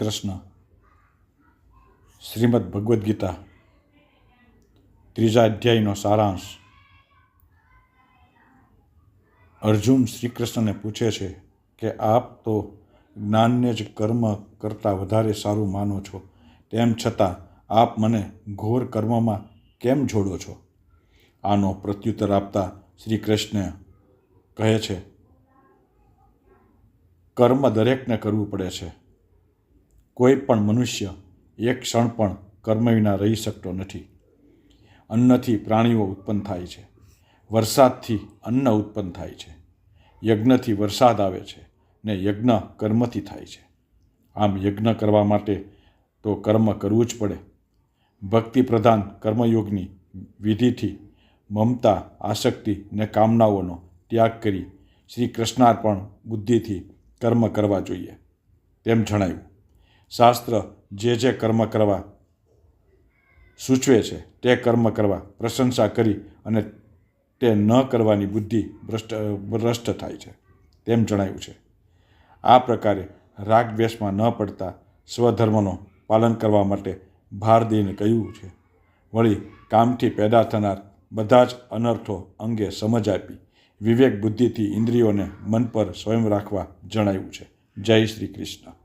કૃષ્ણ. શ્રીમદ ભગવદ્ ગીતા. ત્રીજા અધ્યાયનો સારાંશ. અર્જુન શ્રી કૃષ્ણને પૂછે છે કે, આપ તો જ્ઞાનને જ કર્મ કરતાં વધારે સારું માનો છો. તેમ છતાં આપ મને ઘોર કર્મમાં કેમ જોડો છો? આનો પ્રત્યુત્તર આપતા શ્રી કૃષ્ણ કહે છે, કર્મ દરેકને કરવું પડે છે. કોઈ પણ મનુષ્ય એક ક્ષણ પણ કર્મ વિના રહી શકતો નથી. અન્નથી પ્રાણીઓ ઉત્પન્ન થાય છે. વરસાદથી અન્ન ઉત્પન્ન થાય છે. યજ્ઞથી વરસાદ આવે છે ને યજ્ઞ કર્મથી થાય છે. આમ યજ્ઞ કરવા માટે તો કર્મ કરવું જ પડે. ભક્તિ પ્રધાન કર્મયોગની વિધિથી મમતા, આસક્તિ ને કામનાઓનો ત્યાગ કરી શ્રી કૃષ્ણાર્પણ બુદ્ધિથી કર્મ કરવા જોઈએ. તેમ જણાવ્યું શાસ્ત્ર જે જે કર્મ કરવા સૂચવે છે, તે કર્મ કરવા પ્રશંસા કરી અને તે ન કરવાની બુદ્ધિ ભ્રષ્ટ ભ્રષ્ટ થાય છે, તેમ જણાવ્યું છે. આ પ્રકારે રાગ દ્વેષમાં ન પડતા સ્વધર્મનો પાલન કરવા માટે ભાર દઈને કહ્યું છે. વળી કામથી પેદા થનાર બધા જ અનર્થો અંગે સમજ આપી વિવેક બુદ્ધિથી ઇન્દ્રિયોને મન પર સ્વયં રાખવા જણાવ્યું છે. જય શ્રી કૃષ્ણ.